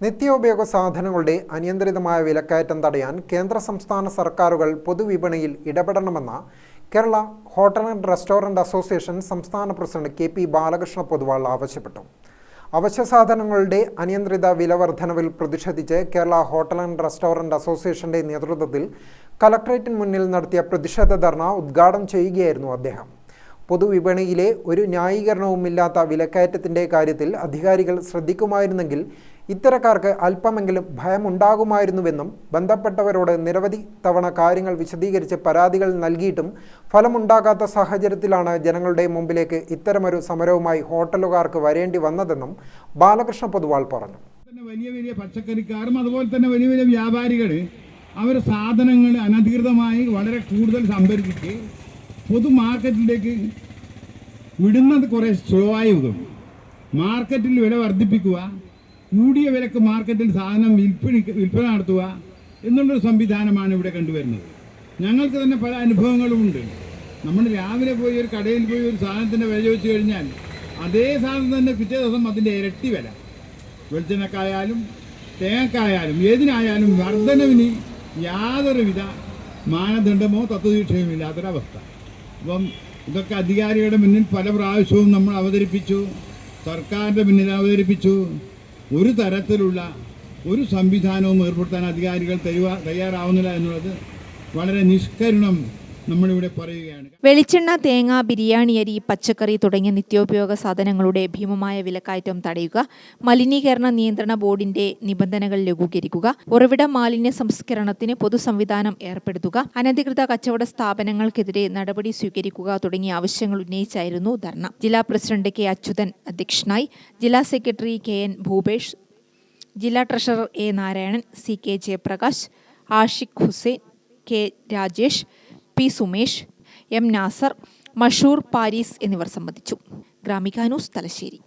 നിത്യോപയോഗ സാധനങ്ങളുടെ അനിയന്ത്രിതമായ വിലക്കയറ്റം തടയാൻ കേന്ദ്ര സംസ്ഥാന സർക്കാരുകൾ പൊതുവിപണിയിൽ ഇടപെടണമെന്ന Kerala hotel and restaurant association സംസ്ഥാന president K P Balakrishna Pothuval ആവശ്യപ്പെട്ടു. അവശ്യ സാധനങ്ങളുടെ അനിയന്ത്രിത വിലവർദ്ധനവിൽ പ്രതിഷേധിച്ച് കേരള ഹോട്ടൽ ആൻഡ് റെസ്റ്റോറന്റ് അസോസിയേഷന്റെ നേതൃത്വത്തിൽ കലക്ട്രേറ്റിന് മുന്നിൽ നടത്തിയ പ്രതിഷേധ ധർണ ഉദ്ഘാടനം ചെയ്യുകയായിരുന്നു അദ്ദേഹം. പൊതുവിപണിയിലെ ഒരു ന്യായീകരണവുമില്ലാത്ത വിലക്കയറ്റത്തിന്റെ കാര്യത്തിൽ അധികാരികൾ ശ്രദ്ധിക്കുമായിരുന്നെങ്കിൽ ഇത്തരക്കാർക്ക് അല്പമെങ്കിലും ഭയമുണ്ടാകുമായിരുന്നുവെന്നും ബന്ധപ്പെട്ടവരോട് നിരവധി തവണ കാര്യങ്ങൾ വിശദീകരിച്ച് പരാതികൾ നൽകിയിട്ടും ഫലമുണ്ടാകാത്ത സാഹചര്യത്തിലാണ് ജനങ്ങളുടെ മുമ്പിലേക്ക് ഇത്തരമൊരു സമരവുമായി ഹോട്ടലുകാർക്ക് വരേണ്ടി വന്നതെന്നും ബാലകൃഷ്ണ പൊതുവാൾ പറഞ്ഞു. വലിയ വലിയ പച്ചക്കറിക്കാരും അതുപോലെ തന്നെ വലിയ വലിയ വ്യാപാരികൾ അവർ സാധനങ്ങൾ അനധികൃതമായി വളരെ കൂടുതൽ സംഭരിച്ചിട്ട് പൊതു മാർക്കറ്റിലേക്ക് വിടുന്നത് കുറേ വിടും മാർക്കറ്റിൽ വില വർദ്ധിപ്പിക്കുക കൂടിയ വിലക്ക് മാർക്കറ്റിൽ സാധനം വിൽപ്പന വിൽപ്പന നടത്തുക എന്നുള്ളൊരു സംവിധാനമാണ് ഇവിടെ കണ്ടുവരുന്നത്. ഞങ്ങൾക്ക് തന്നെ പല അനുഭവങ്ങളുമുണ്ട് നമ്മൾ രാവിലെ പോയി ഒരു കടയിൽ പോയി ഒരു സാധനത്തിന്റെ വില ചോദിച്ചു കഴിഞ്ഞാൽ അതേ സാധനം തന്നെ പിറ്റേ ദിവസം അതിന്റെ ഇരട്ടി വില. വെളിച്ചെണ്ണക്കായാലും തേങ്ങക്കായാലും ഏതിനായാലും വർധനവിന് യാതൊരുവിധ മാനദണ്ഡമോ തത്വദീക്ഷയും ഇല്ലാത്തൊരവസ്ഥ. അപ്പം ഇതൊക്കെ അധികാരികളുടെ മുന്നിൽ പല പ്രാവശ്യവും നമ്മൾ അവതരിപ്പിച്ചു. സർക്കാരിന്റെ മുന്നിൽ അവതരിപ്പിച്ചു. ഒരു തരത്തിലുള്ള ഒരു സംവിധാനവും ഏർപ്പെടുത്താൻ അധികാരികൾ തയ്യാറാവുന്നില്ല എന്നുള്ളത് വളരെ നിഷ്കരുണം പറയുകയാണ് വെളിച്ചെണ്ണ തേങ്ങ ബിരിയാണി അരി പച്ചക്കറി തുടങ്ങിയ നിത്യോപയോഗ സാധനങ്ങളുടെ ഭീമമായ വിലക്കയറ്റം തടയുക മലിനീകരണ നിയന്ത്രണ ബോർഡിന്റെ നിബന്ധനകൾ ലഘൂകരിക്കുക ഉറവിട മാലിന്യ സംസ്കരണത്തിന് പൊതു സംവിധാനം ഏർപ്പെടുത്തുക അനധികൃത കച്ചവട സ്ഥാപനങ്ങൾക്കെതിരെ നടപടി സ്വീകരിക്കുക തുടങ്ങിയ ആവശ്യങ്ങൾ ഉന്നയിച്ചായിരുന്നു ധർണ. ജില്ലാ പ്രസിഡന്റ് കെ അച്യുതൻ അധ്യക്ഷനായി. ജില്ലാ സെക്രട്ടറി കെ എൻ ഭൂപേഷ്. ജില്ലാ treasurer A Narayanan C K Jayaprakash Ashiq Hussain K Rajesh P Sumesh M Nasar Mashoor Paris എന്നിവർ സംബന്ധിച്ചു. ഗ്രാമികാനൂസ് തലശ്ശേരി.